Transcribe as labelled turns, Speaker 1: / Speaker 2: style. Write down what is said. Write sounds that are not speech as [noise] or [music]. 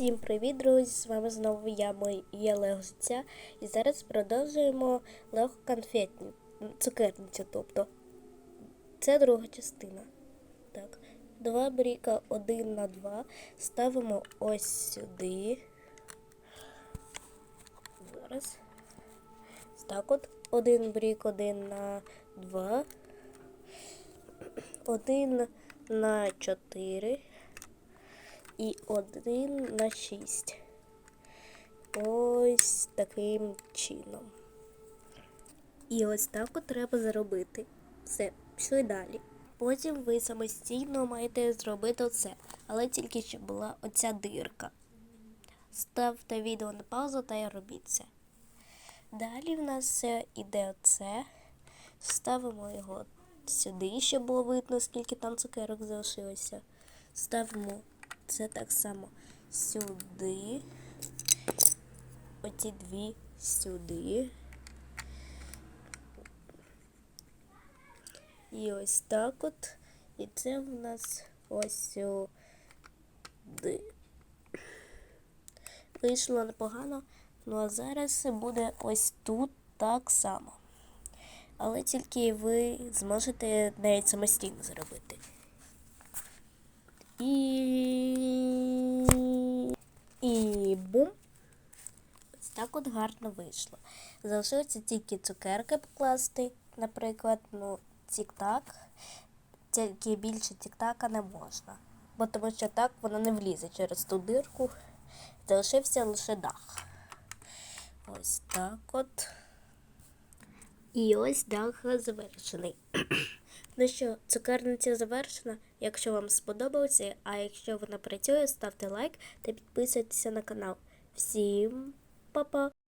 Speaker 1: Всім привіт, друзі! З вами знову я, мой я Лего Життя. І зараз продовжуємо Лего конфетні цукерницю. Тобто це друга частина. Так, два бріка один на два. Ставимо ось сюди. Зараз. Так от. Один брік, один на два. Один на чотири і один на шість. Ось таким чином. І ось так от треба зробити. Все, пішли далі. Потім ви самостійно маєте зробити оце, але тільки щоб була оця дирка. Ставте відео на паузу та й робіть це. Далі в нас е, іде оце. Ставимо його сюди, щоб було видно, скільки там цукерок залишилося. Ставимо це так само сюди. Оці дві сюди. І ось так от. І це в нас ось сюди. Вийшло непогано. Ну а зараз буде ось тут так само. Але тільки ви зможете навіть самостійно зробити. І... І бум. Ось так от гарно вийшло. Залишилося тільки цукерки покласти, наприклад, ну, тік-так. Тільки більше тік-така не можна. Бо тому що так воно не влізе через ту дирку. Залишився лише дах. Ось так от. І ось дах завершений. [clears throat] Ну що, цукерниця завершена. Якщо вам сподобалося, а якщо вона працює, ставте лайк та підписуйтесь на канал. Всім 宝宝